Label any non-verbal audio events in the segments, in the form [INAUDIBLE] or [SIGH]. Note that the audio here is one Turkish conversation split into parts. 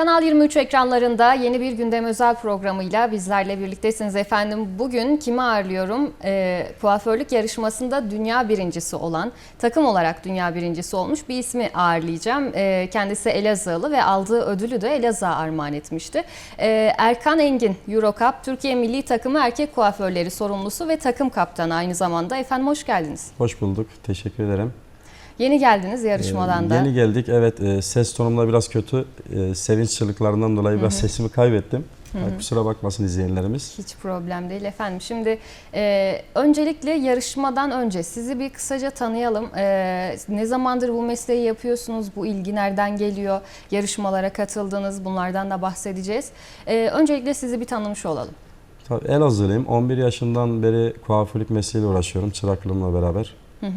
Kanal 23 ekranlarında yeni bir gündem özel programıyla bizlerle birliktesiniz efendim. Bugün kimi ağırlıyorum? Ee, kuaförlük yarışmasında dünya birincisi olan, takım olarak dünya birincisi olmuş bir ismi ağırlayacağım. Ee, kendisi Elazığlı ve aldığı ödülü de Elazığ'a armağan etmişti. Ee, Erkan Engin, Eurocup, Türkiye Milli Takımı Erkek Kuaförleri sorumlusu ve takım kaptanı aynı zamanda. Efendim hoş geldiniz. Hoş bulduk. Teşekkür ederim. Yeni geldiniz yarışmadan Ee, da. Yeni geldik. Evet e, ses tonumda biraz kötü. E, sevinç çığlıklarından dolayı biraz sesimi kaybettim. Yani kusura bakmasın izleyenlerimiz. Hiç problem değil efendim. Şimdi e, öncelikle yarışmadan önce sizi bir kısaca tanıyalım. E, ne zamandır bu mesleği yapıyorsunuz? Bu ilgi nereden geliyor? Yarışmalara katıldınız. Bunlardan da bahsedeceğiz. E, öncelikle sizi bir tanımış olalım. Tabii Elazığlıyım. 11 yaşından beri kuaförlük mesleğiyle uğraşıyorum çıraklığımla beraber.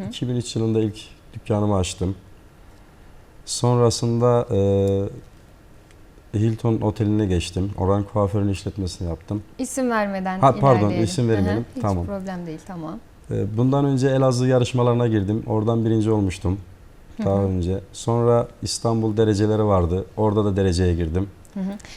2003 yılında ilk dükkanımı açtım. Sonrasında e, Hilton Oteli'ne geçtim. Oranın kuaförün işletmesini yaptım. İsim vermeden Ha, pardon, ilerleyelim. isim vermeyelim. Hiç Tamam. problem değil tamam. E, bundan önce Elazığ yarışmalarına girdim. Oradan birinci olmuştum. Daha önce. Sonra İstanbul dereceleri vardı. Orada da dereceye girdim.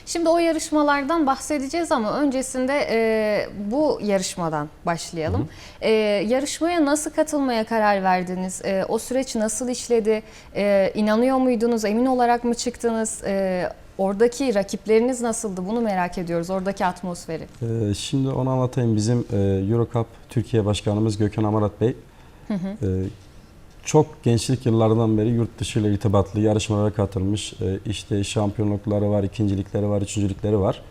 Şimdi o yarışmalardan bahsedeceğiz ama öncesinde e, bu yarışmadan başlayalım. E, yarışmaya nasıl katılmaya karar verdiniz? E, o süreç nasıl işledi? E, inanıyor muydunuz? Emin olarak mı çıktınız? E, oradaki rakipleriniz nasıldı? Bunu merak ediyoruz. Oradaki atmosferi. Ee, Şimdi onu anlatayım. Bizim e, Eurocup Türkiye Başkanımız Gökhan Amarat Bey e, çok gençlik yıllarından beri yurt dışı ile irtibatlı yarışmalara katılmış. E, İşte şampiyonlukları var, ikincilikleri var, üçüncülükleri var.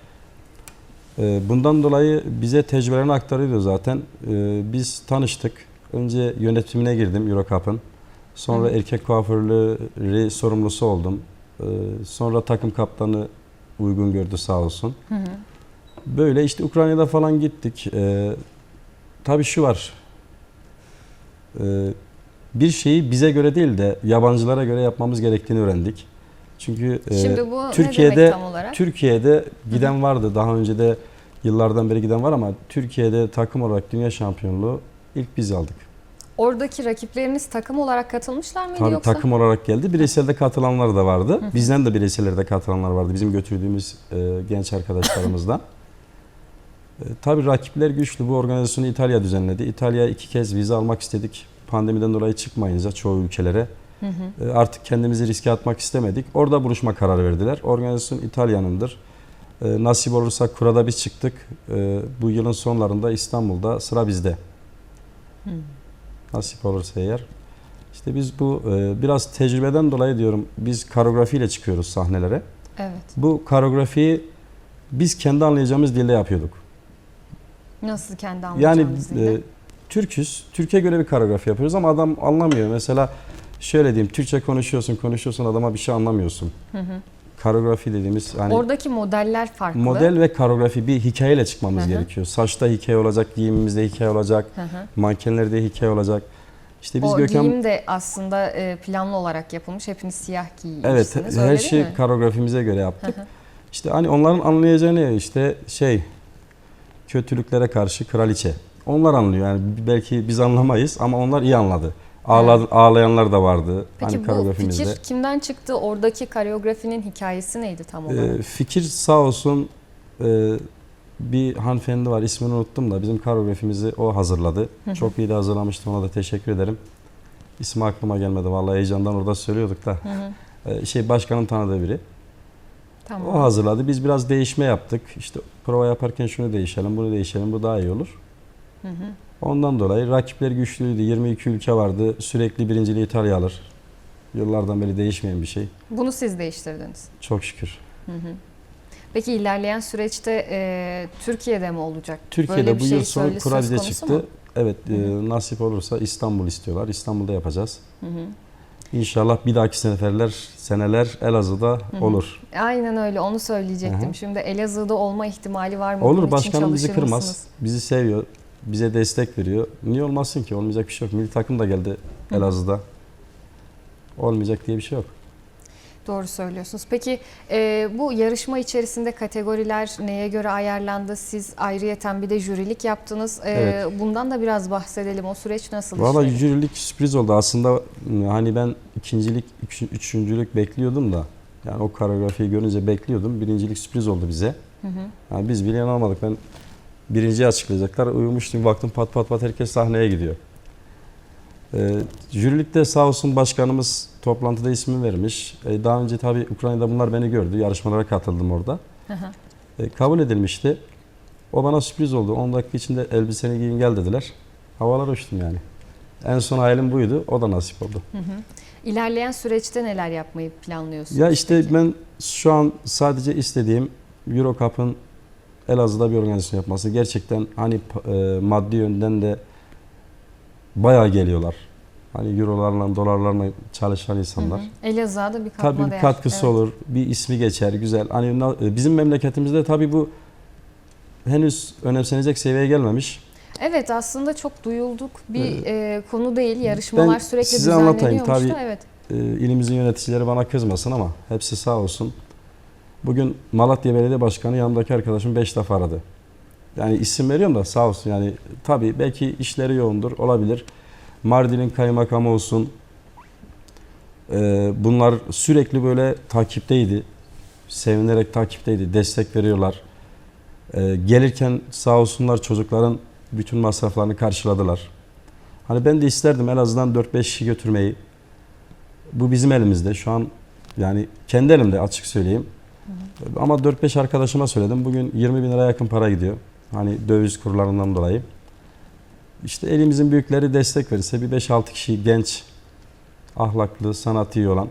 E, Bundan dolayı bize tecrübelerini aktarıyordu zaten. E, Biz tanıştık. Önce yönetimine girdim Eurocup'ın. Sonra erkek kuaförlüğü sorumlusu oldum. Sonra takım kaptanı uygun gördü sağ olsun. Böyle işte Ukrayna'da falan gittik. Tabii şu var. Bir şeyi bize göre değil de yabancılara göre yapmamız gerektiğini öğrendik. Çünkü e, Şimdi bu Türkiye'de? Türkiye'de giden vardı. Daha önce de yıllardan beri giden var ama Türkiye'de takım olarak dünya şampiyonluğu ilk biz aldık. Oradaki rakipleriniz takım olarak katılmışlar mıydı Tabii yoksa? takım olarak geldi. Bireyselde katılanlar da vardı. Bizden de bireysellerde katılanlar vardı. Bizim götürdüğümüz e, genç arkadaşlarımızdan. [LAUGHS] e, tabii rakipler güçlü. Bu organizasyonu İtalya düzenledi. İtalya'ya iki kez vize almak istedik. Pandemiden dolayı çıkmayınca çoğu ülkelere. E, artık kendimizi riske atmak istemedik. Orada buluşma kararı verdiler. Organizasyon İtalya'nındır. E, nasip olursa kurada biz çıktık. E, bu yılın sonlarında İstanbul'da sıra bizde. Nasip olursa eğer. İşte biz bu biraz tecrübeden dolayı diyorum biz koreografiyle çıkıyoruz sahnelere. Evet. Bu koreografiyi biz kendi anlayacağımız dilde yapıyorduk. Nasıl kendi Yani anlayacağınız dilde? Türküz, Türkiye göre bir koreografi yapıyoruz ama adam anlamıyor. Mesela şöyle diyeyim, Türkçe konuşuyorsun, konuşuyorsun adama bir şey anlamıyorsun. Koreografi dediğimiz hani Oradaki modeller farklı. model ve koreografi bir hikayeyle çıkmamız Hı hı. gerekiyor. Saçta hikaye olacak, giyimimizde hikaye olacak, Hı hı. mankenlerde hikaye olacak. İşte biz o Gökhan giyim de aslında e, planlı olarak yapılmış. Hepiniz siyah Evet, giymişsiniz. her öyle şey değil mi? koreografimize göre yaptık. işte hani onların anlayacağı ne? İşte şey kötülüklere karşı kraliçe. Onlar anlıyor yani belki biz anlamayız ama onlar iyi anladı. Ağla, Ağlayanlar da vardı Peki hani bu fikir kimden çıktı? Oradaki koreografinin hikayesi neydi tam olarak? Ee, fikir sağ olsun e, bir hanımefendi var ismini unuttum da bizim koreografimizi o hazırladı. Çok iyi de hazırlamıştı ona da teşekkür ederim. İsmi aklıma gelmedi vallahi heyecandan orada söylüyorduk da. Ee, şey başkanın tanıdığı biri. tamam. O hazırladı. Biz biraz değişme yaptık. İşte prova yaparken şunu değişelim, bunu değişelim, bu daha iyi olur. Ondan dolayı rakipler güçlüydü. 22 ülke vardı. Sürekli birinciliği İtalya alır. Yıllardan beri değişmeyen bir şey. Bunu siz değiştirdiniz. Çok şükür. Peki ilerleyen süreçte e, Türkiye'de mi olacak? Türkiye'de Böyle bir bu şey yıl sonu kura bize çıktı. mu? Evet, e, nasip olursa İstanbul istiyorlar. İstanbul'da yapacağız. İnşallah bir dahaki seferler, seneler Elazığ'da olur. Aynen öyle onu söyleyecektim. Hı hı. Şimdi Elazığ'da olma ihtimali var mı? Olur, başkanım bizi kırmaz. Bizi seviyor, bize destek veriyor. Niye olmasın ki? Olmayacak bir şey yok. Milli takım da geldi Elazığ'da. Olmayacak diye bir şey yok. Doğru söylüyorsunuz. Peki e, bu yarışma içerisinde kategoriler neye göre ayarlandı? Siz ayrıyeten bir de jürilik yaptınız. E, Evet. Bundan da biraz bahsedelim. O süreç nasıl Valla işledi? jürilik sürpriz oldu. Aslında hani ben ikincilik, üç- üçüncülük bekliyordum da Yani o koreografiyi görünce bekliyordum. Birincilik sürpriz oldu bize. Yani biz bile inanamadık. Ben birinciyi açıklayacaklar. Uyumuştum baktım pat pat pat herkes sahneye gidiyor. Ee, jürilikte sağ olsun başkanımız toplantıda ismi vermiş. Ee, daha önce tabii Ukrayna'da bunlar beni gördü. Yarışmalara katıldım orada. Hı hı. Ee, kabul edilmişti. O bana sürpriz oldu. 10 dakika içinde elbiseni giyin gel dediler. Havalar uçtum yani. En son hayalim buydu. O da nasip oldu. İlerleyen süreçte neler yapmayı planlıyorsunuz? Ya işte peki? ben şu an sadece istediğim Eurocup'ın Elazığ'da bir organizasyon yapması. Gerçekten hani e, maddi yönden de bayağı geliyorlar. Hani eurolarla, dolarlarla çalışan insanlar. Hı hı. Elazığ'a da bir katma Tabii bir katkısı Evet. olur, bir ismi geçer, güzel. Hani na- bizim memleketimizde tabii bu henüz önemsenecek seviyeye gelmemiş. Evet aslında çok duyulduk bir Evet. e, konu değil. Yarışmalar Ben sürekli size anlatayım. düzenleniyormuş da Tabii evet. e, ilimizin yöneticileri bana kızmasın ama hepsi sağ olsun. Bugün Malatya Belediye Başkanı yanımdaki arkadaşım 5 defa aradı. Yani isim veriyorum da sağ olsun yani tabii belki işleri yoğundur olabilir. Mardin'in kaymakamı olsun. E, bunlar sürekli böyle takipteydi. Sevinerek takipteydi. Destek veriyorlar. E, gelirken sağ olsunlar çocukların bütün masraflarını karşıladılar. Hani ben de isterdim en azından 4-5 kişi götürmeyi. Bu bizim elimizde. Şu an yani kendi elimde açık söyleyeyim. Ama 4-5 arkadaşıma söyledim. Bugün 20 bin lira yakın para gidiyor. Hani döviz kurlarından dolayı. İşte elimizin büyükleri destek verirse bir 5-6 kişi genç, ahlaklı, sanatı iyi olan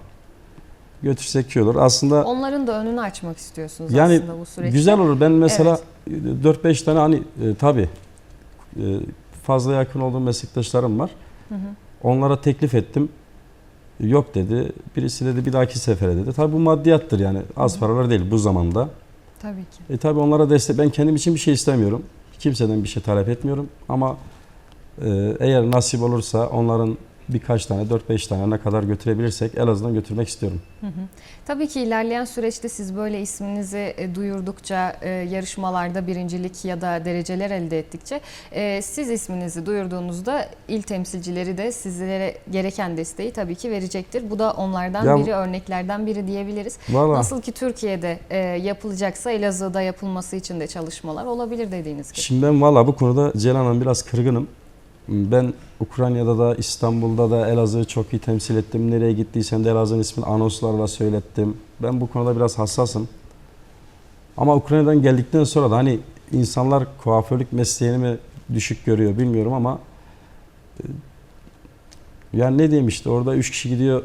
götürsek iyi olur. Aslında Onların da önünü açmak istiyorsunuz Yani aslında bu süreçte. güzel olur. Ben mesela 4-5 tane hani e, tabii e, fazla yakın olduğum meslektaşlarım var. Hı hı. Onlara teklif ettim. Yok dedi. Birisi dedi bir dahaki sefere dedi. Tabii bu maddiyattır yani. Az paralar değil bu zamanda. Tabii ki. E tabii onlara destek ben kendim için bir şey istemiyorum. Kimseden bir şey talep etmiyorum ama e, eğer nasip olursa onların birkaç tane 4-5 tane ne kadar götürebilirsek en azından götürmek istiyorum. Hı hı. Tabii ki ilerleyen süreçte siz böyle isminizi e, duyurdukça, e, yarışmalarda birincilik ya da dereceler elde ettikçe e, siz isminizi duyurduğunuzda il temsilcileri de sizlere gereken desteği tabii ki verecektir. Bu da onlardan Ya- biri, örneklerden biri diyebiliriz. Valla Nasıl ki Türkiye'de e, yapılacaksa Elazığ'da yapılması için de çalışmalar olabilir dediğiniz gibi. şimdi ben valla bu konuda Ceylan Hanım biraz kırgınım. Ben Ukrayna'da da İstanbul'da da Elazığ'ı çok iyi temsil ettim. Nereye gittiysem de Elazığ'ın ismini anonslarla söylettim. Ben bu konuda biraz hassasım. Ama Ukrayna'dan geldikten sonra da hani insanlar kuaförlük mesleğini mi düşük görüyor bilmiyorum ama e, yani ne diyeyim işte orada üç kişi gidiyor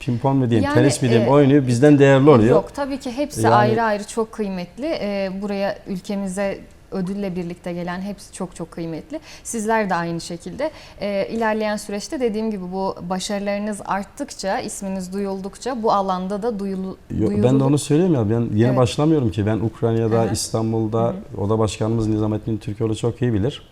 pimpon mu diyeyim, Yani, tenis mi diyeyim e, oynuyor bizden değerli oluyor. Yok tabii ki hepsi Yani- ayrı ayrı çok kıymetli. Ee, buraya ülkemize ödülle birlikte gelen hepsi çok çok kıymetli. Sizler de aynı şekilde. Ee, ilerleyen süreçte dediğim gibi bu başarılarınız arttıkça, isminiz duyuldukça bu alanda da duyulu, Yo, duyurulu- ben de onu söyleyeyim ya ben yeni Evet. başlamıyorum ki ben Ukrayna'da, hı. İstanbul'da oda başkanımız Nizamettin Türkoğlu çok iyi bilir.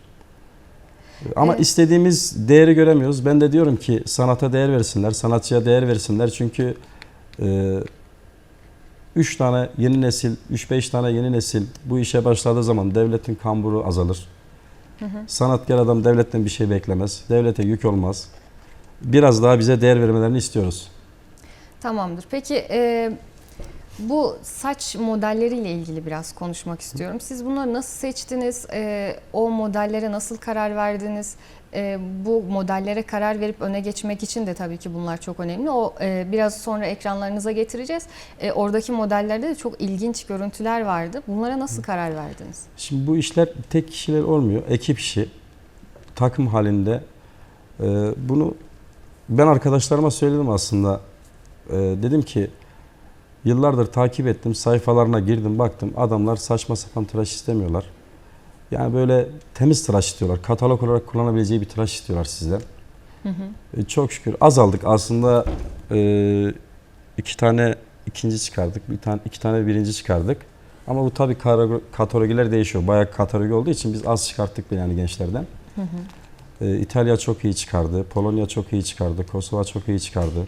Ama Evet. istediğimiz değeri göremiyoruz. Ben de diyorum ki sanata değer versinler, sanatçıya değer versinler. Çünkü e, üç tane yeni nesil, 3-5 tane yeni nesil bu işe başladığı zaman devletin kamburu azalır. Sanatkar adam devletten bir şey beklemez. Devlete yük olmaz. Biraz daha bize değer vermelerini istiyoruz. Tamamdır. Peki e, bu saç modelleriyle ilgili biraz konuşmak istiyorum. Siz bunları nasıl seçtiniz? E, o modellere nasıl karar verdiniz? E, bu modellere karar verip öne geçmek için de tabii ki bunlar çok önemli. O e, biraz sonra ekranlarınıza getireceğiz. E, oradaki modellerde de çok ilginç görüntüler vardı. Bunlara nasıl karar verdiniz? Şimdi bu işler tek kişiler olmuyor. Ekip işi. Takım halinde. Ee, bunu ben arkadaşlarıma söyledim aslında. Ee, dedim ki yıllardır takip ettim. Sayfalarına girdim baktım. Adamlar saçma sapan tıraş istemiyorlar. Yani böyle temiz tıraş istiyorlar. Katalog olarak kullanabileceği bir tıraş istiyorlar sizden. Ee, çok şükür azaldık. Aslında e, iki tane ikinci çıkardık. Bir tane iki tane birinci çıkardık. Ama bu tabii kategoriler değişiyor. Bayağı kategori olduğu için biz az çıkarttık bile yani gençlerden. Ee, İtalya çok iyi çıkardı. Polonya çok iyi çıkardı. Kosova çok iyi çıkardı.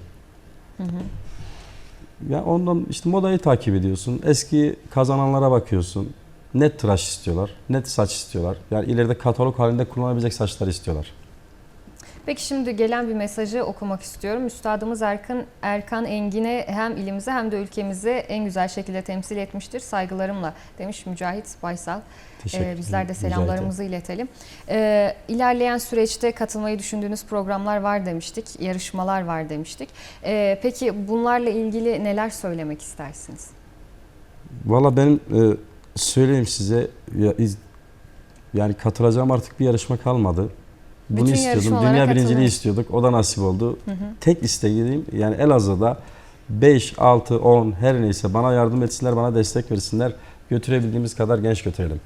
Ya ondan işte modayı takip ediyorsun. Eski kazananlara bakıyorsun. Net tıraş istiyorlar. Net saç istiyorlar. Yani ileride katalog halinde kullanabilecek saçlar istiyorlar. Peki şimdi gelen bir mesajı okumak istiyorum. Üstadımız Erkan, Erkan Engin'e hem ilimize hem de ülkemizi en güzel şekilde temsil etmiştir. Saygılarımla demiş Mücahit Baysal. Ee, bizler de selamlarımızı iletelim. Ee, ilerleyen süreçte katılmayı düşündüğünüz programlar var demiştik, yarışmalar var demiştik. Ee, peki bunlarla ilgili neler söylemek istersiniz? Valla benim e, söyleyeyim size ya, iz- yani katılacağım artık bir yarışma kalmadı. Bunu Bütün istiyordum. Dünya birinciliği katılın. istiyorduk. O da nasip oldu. Hı hı. Tek isteğim yani Elazığ'da 5, 6, 10 her neyse bana yardım etsinler, bana destek versinler. Götürebildiğimiz kadar genç götürelim.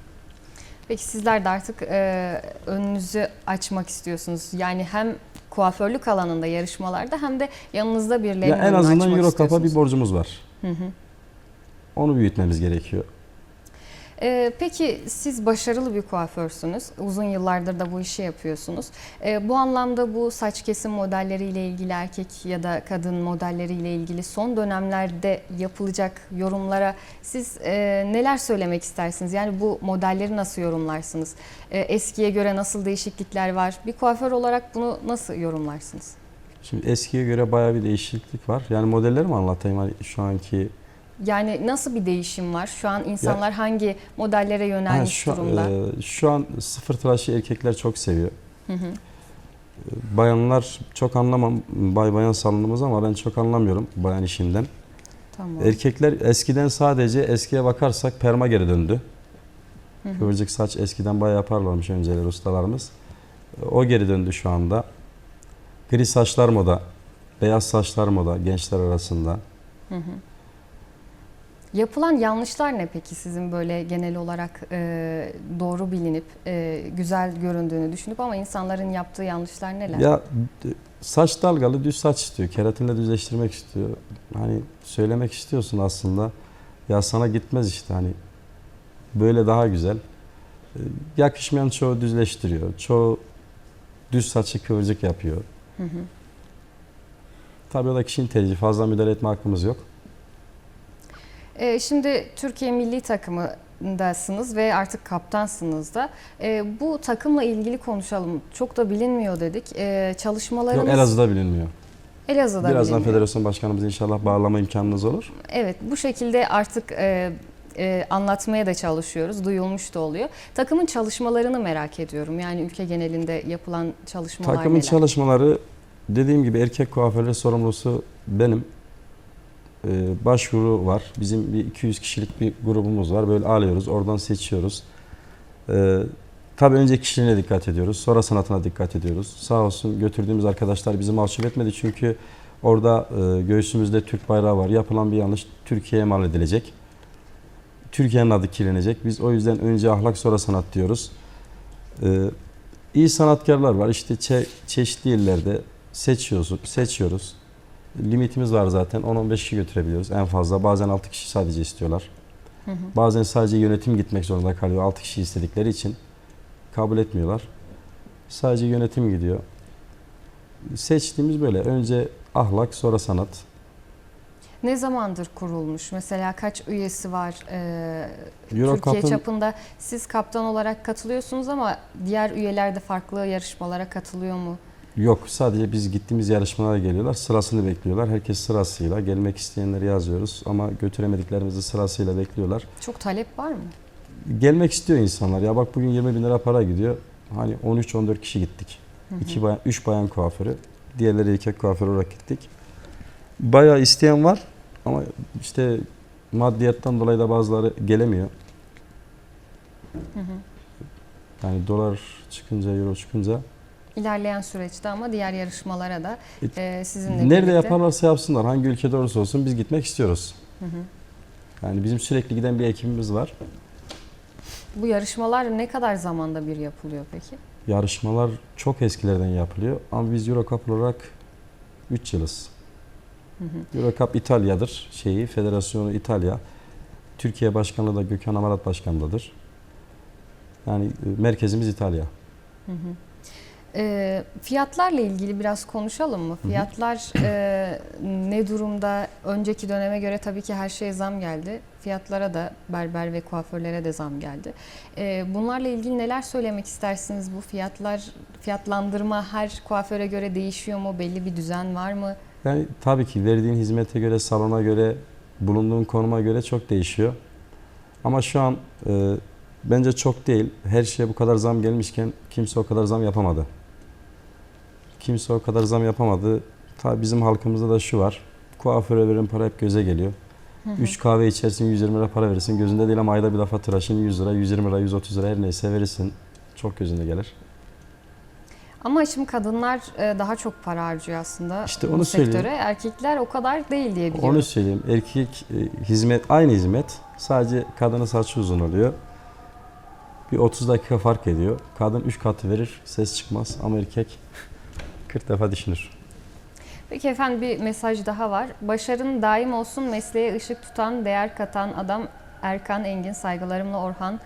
Peki sizler de artık e, önünüzü açmak istiyorsunuz. Yani hem kuaförlük alanında yarışmalarda hem de yanınızda birilerinin Ya en azından Eurocup'a istiyorsunuz. bir borcumuz var. Hı hı. Onu büyütmemiz gerekiyor. Ee, peki siz başarılı bir kuaförsünüz. Uzun yıllardır da bu işi yapıyorsunuz. Ee, bu anlamda bu saç kesim modelleriyle ilgili erkek ya da kadın modelleriyle ilgili son dönemlerde yapılacak yorumlara siz e, neler söylemek istersiniz? Yani bu modelleri nasıl yorumlarsınız? Ee, eskiye göre nasıl değişiklikler var? Bir kuaför olarak bunu nasıl yorumlarsınız? Şimdi eskiye göre bayağı bir değişiklik var. Yani modelleri mi anlatayım hani şu anki? Yani nasıl bir değişim var? Şu an insanlar hangi modellere Ha, yönelmiş şu, durumda? e, şu an sıfır tıraşı erkekler çok seviyor. Hı hı. Bayanlar çok anlamam. Bay bayan salınımız ama ben çok anlamıyorum bayan işinden. Tamam. Erkekler eskiden sadece eskiye bakarsak perma geri döndü. Hı hı. Kıvırcık saç eskiden bayağı yaparlarmış önceleri ustalarımız. O geri döndü şu anda. Gri saçlar moda, beyaz saçlar moda gençler arasında. Hı hı. Yapılan yanlışlar ne peki sizin böyle genel olarak e, doğru bilinip e, güzel göründüğünü düşünüp ama insanların yaptığı yanlışlar neler? Ya saç dalgalı düz saç istiyor. Keratinle düzleştirmek istiyor. Hani söylemek istiyorsun aslında. Ya sana gitmez işte hani böyle daha güzel. Ee, Yakışmayan çoğu düzleştiriyor. Çoğu düz saçı kıvırcık yapıyor. Hı hı. Tabii o da kişinin tercihi. Fazla müdahale etme hakkımız yok. E, şimdi Türkiye milli takımındasınız ve artık kaptansınız da. E, bu takımla ilgili konuşalım. Çok da bilinmiyor dedik. E, çalışmalarınız Yok Elazığ'da bilinmiyor. Elazığ'da Birazdan bilinmiyor. federasyon başkanımız inşallah bağlama imkanınız olur. Evet bu şekilde artık e, e, anlatmaya da çalışıyoruz. Duyulmuş da oluyor. Takımın çalışmalarını merak ediyorum. Yani ülke genelinde yapılan çalışmalar Takımın neler? çalışmaları dediğim gibi erkek kuaförler sorumlusu benim. Ee, başvuru var. Bizim bir 200 kişilik bir grubumuz var. Böyle alıyoruz, oradan seçiyoruz. Ee, tabii önce kişiliğine dikkat ediyoruz, sonra sanatına dikkat ediyoruz. Sağ olsun götürdüğümüz arkadaşlar bizi mahcup etmedi çünkü orada e, göğsümüzde Türk bayrağı var. Yapılan bir yanlış Türkiye'ye mal edilecek. Türkiye'nin adı kirlenecek. Biz o yüzden önce ahlak sonra sanat diyoruz. Ee, iyi sanatkarlar var. İşte çe- çeşitli illerde seçiyoruz, seçiyoruz. Limitimiz var zaten. 10-15 kişi götürebiliyoruz en fazla. Bazen 6 kişi sadece istiyorlar. Hı hı. Bazen sadece yönetim gitmek zorunda kalıyor. 6 kişi istedikleri için kabul etmiyorlar. Sadece yönetim gidiyor. Seçtiğimiz böyle. Önce ahlak, sonra sanat. Ne zamandır kurulmuş? Mesela kaç üyesi var? Ee, Euro Türkiye Cup'ın- çapında siz kaptan olarak katılıyorsunuz ama diğer üyeler de farklı yarışmalara katılıyor mu? Yok sadece biz gittiğimiz yarışmalara geliyorlar. Sırasını bekliyorlar. Herkes sırasıyla. Gelmek isteyenleri yazıyoruz ama götüremediklerimizi sırasıyla bekliyorlar. Çok talep var mı? Gelmek istiyor insanlar. Ya bak bugün 20 bin lira para gidiyor. Hani 13-14 kişi gittik. Hı hı. 2 bayan, 3 bayan kuaförü. Diğerleri erkek kuaförü olarak gittik. Bayağı isteyen var ama işte maddiyattan dolayı da bazıları gelemiyor. Hı hı. Yani dolar çıkınca, euro çıkınca. İlerleyen süreçte ama diğer yarışmalara da E, e, sizinle Nerede birlikte. yaparlarsa yapsınlar. Hangi ülkede olursa olsun biz gitmek istiyoruz. Hı hı. Yani bizim sürekli giden bir ekibimiz var. Bu yarışmalar ne kadar zamanda bir yapılıyor peki? Yarışmalar çok eskilerden yapılıyor ama biz Eurocup olarak 3 yılız. Hı İtalya'dır şeyi, federasyonu İtalya. Türkiye Başkanlığı da Gökhan Amarat Başkanlığıdır. Yani e, merkezimiz İtalya. Hı hı. Ee, fiyatlarla ilgili biraz konuşalım mı? Fiyatlar e, ne durumda? Önceki döneme göre tabii ki her şeye zam geldi. Fiyatlara da berber ve kuaförlere de zam geldi. Ee, bunlarla ilgili neler söylemek istersiniz? Bu fiyatlar, fiyatlandırma her kuaföre göre değişiyor mu? Belli bir düzen var mı? Yani tabii ki verdiğin hizmete göre, salona göre, bulunduğun konuma göre çok değişiyor. Ama şu an e, bence çok değil. Her şeye bu kadar zam gelmişken kimse o kadar zam yapamadı. Kimse o kadar zam yapamadı. Tabii bizim halkımızda da şu var. Kuaföre verilen para hep göze geliyor. 3 kahve içersin 120 lira para verirsin. Gözünde değil ama ayda bir defa tıraşın 100 lira, 120 lira, 130 lira her neyse verirsin. Çok gözünde gelir. Ama şimdi kadınlar e, daha çok para harcıyor aslında İşte onu söyleyeyim. sektöre. Erkekler o kadar değil diye biliyorum. Onu söyleyeyim. Erkek e, hizmet aynı hizmet. Sadece kadının saçı uzun oluyor. Bir 30 dakika fark ediyor. Kadın 3 katı verir, ses çıkmaz ama erkek 40 defa düşünür. Peki efendim bir mesaj daha var. Başarın daim olsun mesleğe ışık tutan, değer katan adam Erkan Engin saygılarımla Orhan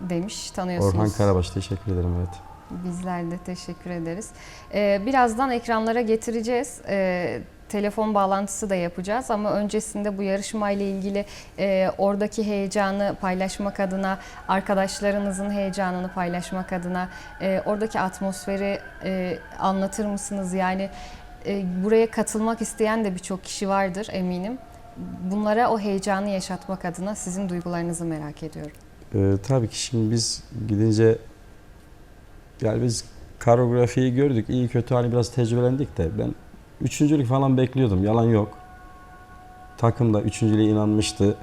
demiş. Tanıyorsunuz. Orhan Karabaş teşekkür ederim evet. Bizler de teşekkür ederiz. Ee, birazdan ekranlara getireceğiz. Ee, telefon bağlantısı da yapacağız ama öncesinde bu yarışmayla ilgili e, oradaki heyecanı paylaşmak adına, arkadaşlarınızın heyecanını paylaşmak adına e, oradaki atmosferi e, anlatır mısınız? Yani e, buraya katılmak isteyen de birçok kişi vardır eminim. Bunlara o heyecanı yaşatmak adına sizin duygularınızı merak ediyorum. Ee, tabii ki şimdi biz gidince yani biz koreografiyi gördük. iyi kötü hani biraz tecrübelendik de ben üçüncülük falan bekliyordum. Yalan yok. Takım da üçüncülüğe inanmıştı.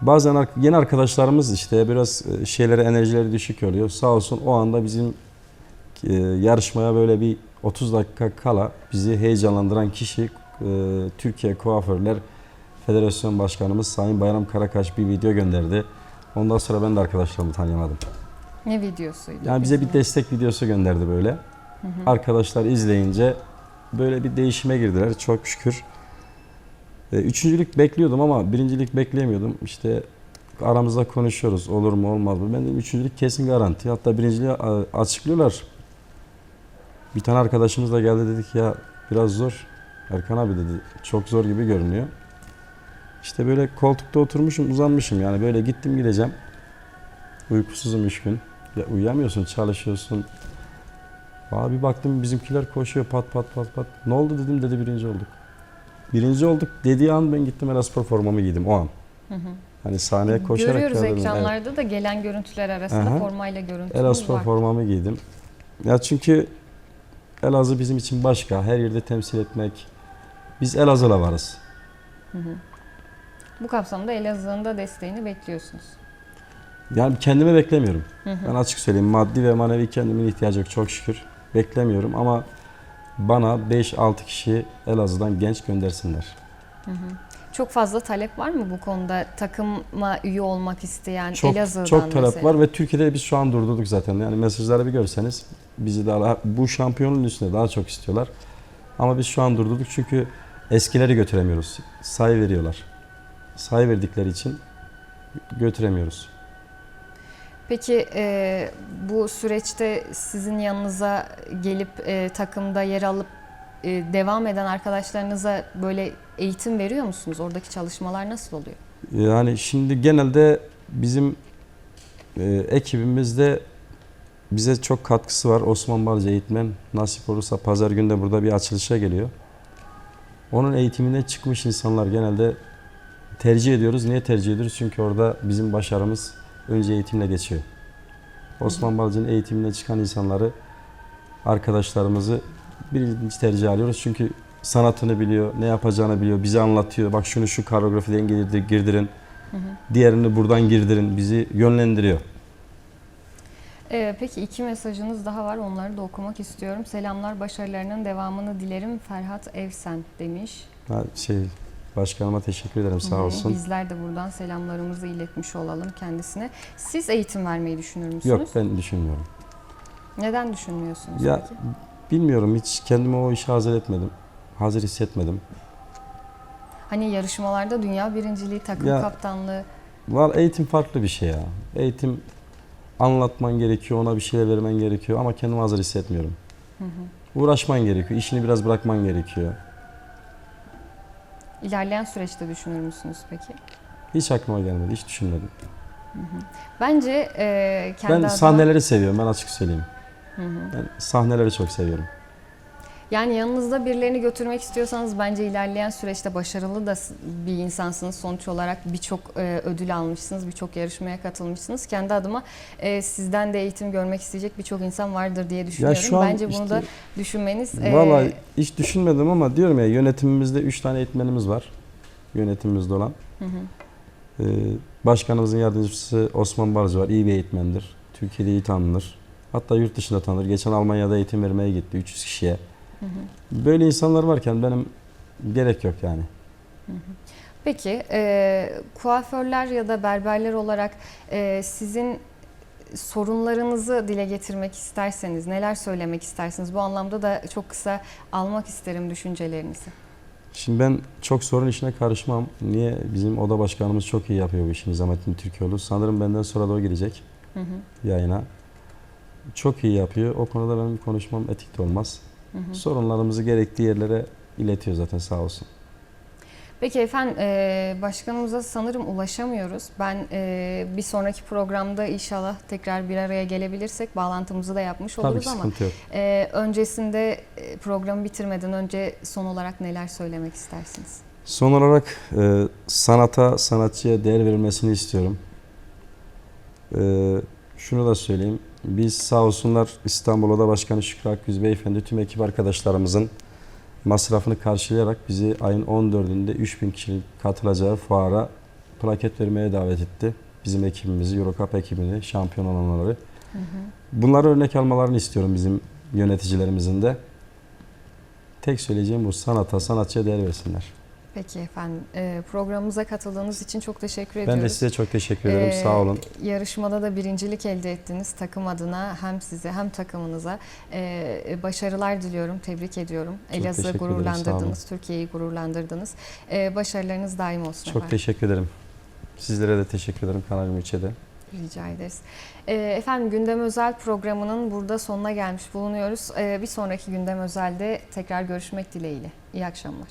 Bazen yeni arkadaşlarımız işte biraz e, şeylere enerjileri düşük oluyor. Sağ olsun o anda bizim e, yarışmaya böyle bir 30 dakika kala bizi heyecanlandıran kişi e, Türkiye Kuaförler Federasyon Başkanımız Sayın Bayram Karakaş bir video gönderdi. Ondan sonra ben de arkadaşlarımı tanıyamadım. Ne videosuydu? Yani bize bir destek videosu gönderdi böyle. Arkadaşlar izleyince böyle bir değişime girdiler çok şükür. E, Üçüncülük bekliyordum ama birincilik bekleyemiyordum. İşte aramızda konuşuyoruz olur mu olmaz mı. Ben dedim üçüncülük kesin garanti. Hatta birinciliği açıklıyorlar. Bir tane arkadaşımız da geldi dedik ya biraz zor. Erkan abi dedi çok zor gibi görünüyor. İşte böyle koltukta oturmuşum uzanmışım yani böyle gittim gideceğim. Uykusuzum üç gün. Ya uyuyamıyorsun, çalışıyorsun. Abi baktım bizimkiler koşuyor pat pat pat pat. Ne oldu dedim dedi birinci olduk. Birinci olduk dediği an ben gittim Elaspor formamı giydim o an. Hı hı. Hani sahneye koşarak Görüyoruz geldim. ekranlarda da gelen görüntüler arasında Aha. formayla Evet. görüntümüz Elaspor var. formamı giydim. Ya çünkü Elazığ bizim için başka. Her yerde temsil etmek. Biz Elazığ'la varız. Bu kapsamda Elazığ'ın da desteğini bekliyorsunuz. Yani kendime beklemiyorum. Hı hı. Ben açık söyleyeyim maddi ve manevi kendimin ihtiyacı yok çok şükür. Beklemiyorum ama bana 5-6 kişi Elazığ'dan genç göndersinler. Çok fazla talep var mı bu konuda takıma üye olmak isteyen Çok Elazığ'dan çok talep mesela? var ve Türkiye'de biz şu an durdurduk zaten. Yani mesajları bir görseniz bizi daha bu şampiyonun üstüne daha çok istiyorlar. Ama biz şu an durdurduk çünkü eskileri götüremiyoruz. Sayı veriyorlar. Sayı verdikleri için götüremiyoruz. Peki e, bu süreçte sizin yanınıza gelip e, takımda yer alıp e, devam eden arkadaşlarınıza böyle eğitim veriyor musunuz? Oradaki çalışmalar nasıl oluyor? Yani şimdi genelde bizim e, ekibimizde bize çok katkısı var. Osman Balcı eğitmen nasip olursa pazar günü de burada bir açılışa geliyor. Onun eğitimine çıkmış insanlar genelde tercih ediyoruz. Niye tercih ediyoruz? Çünkü orada bizim başarımız önce eğitimle geçiyor. Osman Balcı'nın eğitimine çıkan insanları arkadaşlarımızı birinci tercih alıyoruz. Çünkü sanatını biliyor, ne yapacağını biliyor, bize anlatıyor. Bak şunu şu koreografiden girdir- girdirin, diğerini buradan girdirin, bizi yönlendiriyor. E, peki iki mesajınız daha var. Onları da okumak istiyorum. Selamlar, başarılarının devamını dilerim. Ferhat Evsen demiş. Ha, şey başkanıma teşekkür ederim sağ Hı, olsun. Bizler de buradan selamlarımızı iletmiş olalım kendisine. Siz eğitim vermeyi düşünür müsünüz? Yok ben düşünmüyorum. Neden düşünmüyorsunuz Ya peki? bilmiyorum hiç kendimi o işe hazır etmedim. Hazır hissetmedim. Hani yarışmalarda dünya birinciliği, takım Ya- kaptanlığı Var eğitim farklı bir şey ya. Eğitim anlatman gerekiyor, ona bir şeyler vermen gerekiyor ama kendimi hazır hissetmiyorum. Uğraşman gerekiyor, işini biraz bırakman gerekiyor. İlerleyen süreçte düşünür müsünüz peki? Hiç aklıma gelmedi, hiç düşünmedim. Bence e, kendi ben adıma- sahneleri seviyorum, ben açık söyleyeyim. Ben sahneleri çok seviyorum. Yani yanınızda birilerini götürmek istiyorsanız bence ilerleyen süreçte başarılı da bir insansınız. Sonuç olarak birçok e, ödül almışsınız, birçok yarışmaya katılmışsınız. Kendi adıma e, sizden de eğitim görmek isteyecek birçok insan vardır diye düşünüyorum. şu an bence bunu işte- da düşünmeniz e, Vallahi hiç düşünmedim ama diyorum ya yönetimimizde 3 tane eğitmenimiz var. Yönetimimizde olan. hı hı. Ee, başkanımızın yardımcısı Osman Barcı var. İyi bir eğitmendir. Türkiye'de iyi tanınır. Hatta yurt dışında tanınır. Geçen Almanya'da eğitim vermeye gitti 300 kişiye. Hı hı. Böyle insanlar varken benim gerek yok yani. Peki e, kuaförler ya da berberler olarak e, sizin sorunlarınızı dile getirmek isterseniz neler söylemek istersiniz? Bu anlamda da çok kısa almak isterim düşüncelerinizi. Şimdi ben çok sorun işine karışmam. Niye? Bizim oda başkanımız çok iyi yapıyor bu işi Nizamettin Türkoğlu. Sanırım benden sonra da o girecek Hı hı, yayına. Çok iyi yapıyor. O konuda benim konuşmam etik de olmaz. Hı hı. Sorunlarımızı gerektiği yerlere iletiyor zaten sağ olsun. Peki efendim e, başkanımıza sanırım ulaşamıyoruz. Ben e, bir sonraki programda inşallah tekrar bir araya gelebilirsek bağlantımızı da yapmış Tabii oluruz ki ama yok. e, öncesinde programı bitirmeden önce son olarak neler söylemek istersiniz? Son olarak e, sanata, sanatçıya değer verilmesini istiyorum. E, şunu da söyleyeyim. Biz sağ olsunlar İstanbul Oda Başkanı Şükrü Akgüz Beyefendi tüm ekip arkadaşlarımızın masrafını karşılayarak bizi ayın 14'ünde 3000 kişinin katılacağı fuara plaket vermeye davet etti. Bizim ekibimizi, Eurocup ekibini, şampiyon olanları. Bunları örnek almalarını istiyorum bizim yöneticilerimizin de. Tek söyleyeceğim bu sanata, sanatçıya değer versinler. Peki efendim e, programımıza katıldığınız için çok teşekkür ediyoruz. Ben de size çok teşekkür ederim. Ee, Sağ olun. Yarışmada da birincilik elde ettiniz takım adına hem size hem takımınıza Ee, başarılar diliyorum, tebrik ediyorum. Elazığ'ı gururlandırdınız, Türkiye'yi gururlandırdınız. Ee, başarılarınız daim olsun Çok efendim. teşekkür ederim. Sizlere de teşekkür ederim Kanal 23'e Rica ederiz. Ee, efendim Gündem Özel programının burada sonuna gelmiş bulunuyoruz. Bir sonraki Gündem Özel'de tekrar görüşmek dileğiyle. İyi akşamlar.